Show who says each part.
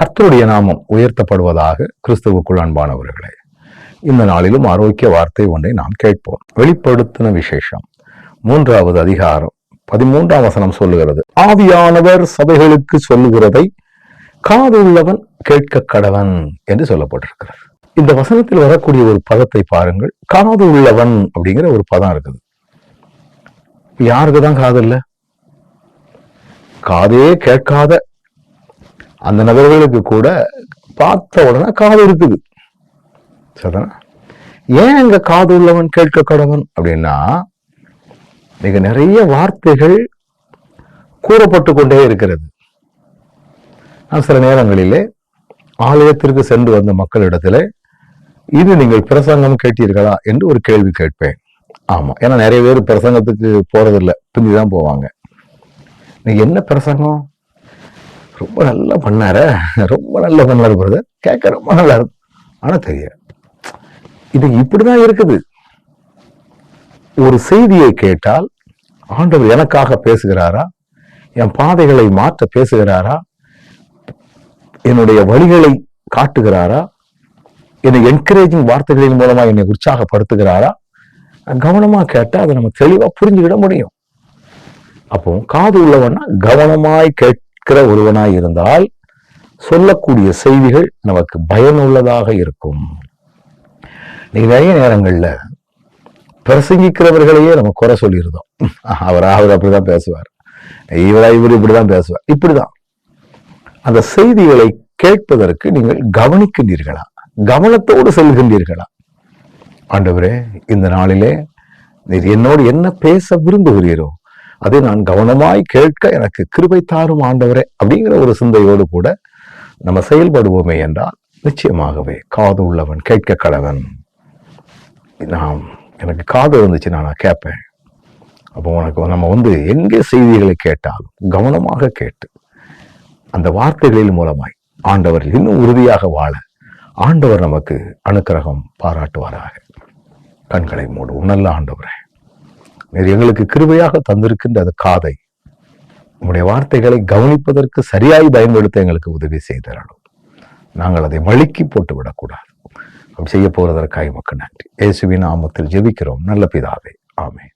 Speaker 1: கர்த்தருடைய நாமம் உயர்த்தப்படுவதாக கிறிஸ்துவுக்குள் அன்பானவர்களே இந்த நாளிலும் ஆரோக்கிய வார்த்தை ஒன்றை நாம் கேட்போம். வெளிப்படுத்தின விசேஷம் மூன்றாவது அதிகாரம் பதிமூன்றாம் வசனம் சொல்லுகிறது. ஆவியானவர் சபைகளுக்கு சொல்லுகிறதை காது உள்ளவன் கேட்க கடவன் என்று சொல்லப்பட்டிருக்கிறது. இந்த வசனத்தில் வரக்கூடிய ஒரு பதத்தை பாருங்கள். காது உள்ளவன் அப்படிங்கிற ஒரு பதம் இருக்குது. யாருக்கு தான் காது இல்ல? காதே கேட்காத அந்த நபர்களுக்கு கூட பார்த்த உடனே காது இருக்குது. சரிதானா? ஏன் அங்க காது உள்ளவன் கேட்க கடவன் அப்படின்னா மிக நிறைய வார்த்தைகள் கூறப்பட்டு கொண்டே இருக்கிறது. நான் சில நேரங்களிலே ஆலயத்திற்கு சென்று வந்த மக்களிடத்தில் இது நீங்கள் பிரசங்கம் கேட்டீர்களா என்று ஒரு கேள்வி கேட்பேன். ஆமாம் ஏன்னா நிறைய பேர் பிரசங்கத்துக்கு போறதில்லை பிந்தி தான் போவாங்க. நீ என்ன பிரசங்கம்? ரொம்ப நல்லா பண்ணார. ரொம்ப நல்லா பண்ணாரு பிரதர் கேட்க ரொம்ப நல்லா இருக்கும் ஆனால் தெரியாது. இது இப்படிதான் இருக்குது. ஒரு செய்தியை கேட்டால் ஆண்டவர் எனக்காக பேசுகிறாரா? என் பாதைகளை மாற்ற பேசுகிறாரா? என்னுடைய வழிகளை காட்டுகிறாரா? என்னை என்கரேஜிங் வார்த்தைகளின் மூலமா என்னை உற்சாகப்படுத்துகிறாரா? கவனமா கேட்டா அதை நம்ம தெளிவா புரிஞ்சுக்கிட முடியும். அப்போ காது உள்ளவன்னா கவனமாய் இருக்கிற ஒருவனாய் இருந்தால் சொல்லக்கூடிய செய்திகள் நமக்கு பயனுள்ளதாக இருக்கும். நீ நிறைய நேரங்கள்ல பிரசங்கிக்கிறவர்களையே நம்ம குறை சொல்லியிருந்தோம் அவர் அவர் அப்படிதான் பேசுவார். இவரா இவர் இப்படிதான் பேசுவார். இப்படிதான். அந்த செய்திகளை கேட்பதற்கு நீங்கள் கவனிக்கின்றீர்களா? கவனத்தோடு செல்கின்றீர்களா? ஆண்டவரே இந்த நாளிலே நீர் என்னோடு என்ன பேச விரும்புகிறீரோ அதை நான் கவனமாய் கேட்க எனக்கு கிருபை தாரும் ஆண்டவரே அப்படிங்கிற ஒரு சிந்தையோடு கூட நம்ம செயல்படுவோமே என்றால் நிச்சயமாகவே காது உள்ளவன் கேட்க கடவன் நான் எனக்கு காது இருந்துச்சு நான் கேட்பேன். அப்போ உனக்கு நம்ம வந்து எங்கே செய்திகளை கேட்டாலும் கவனமாக கேட்டு அந்த வார்த்தைகளின் மூலமாய் ஆண்டவர் இன்னும் உறுதியாக வாழ ஆண்டவர் நமக்கு அனுக்கிரகம் பாராட்டுவாராக. கண்களை மூடுவோம் நல்ல ஆண்டவரே. நீர் எங்களுக்கு கிருபையாக தந்திருக்கின்ற அந்த காதை. உங்களுடைய வார்த்தைகளை கவனிப்பதற்கு சரியாய் பயன்படுத்த எங்களுக்கு உதவி செய்தரணும் நாங்கள் அதை வழுக்கி போட்டு விடக்கூடாது. அப்படி செய்ய போறதற்காக மக்கள் நன்றி. இயேசுவின் நாமத்தில் ஜெபிக்கிறோம். நல்ல பிதாவே. ஆமே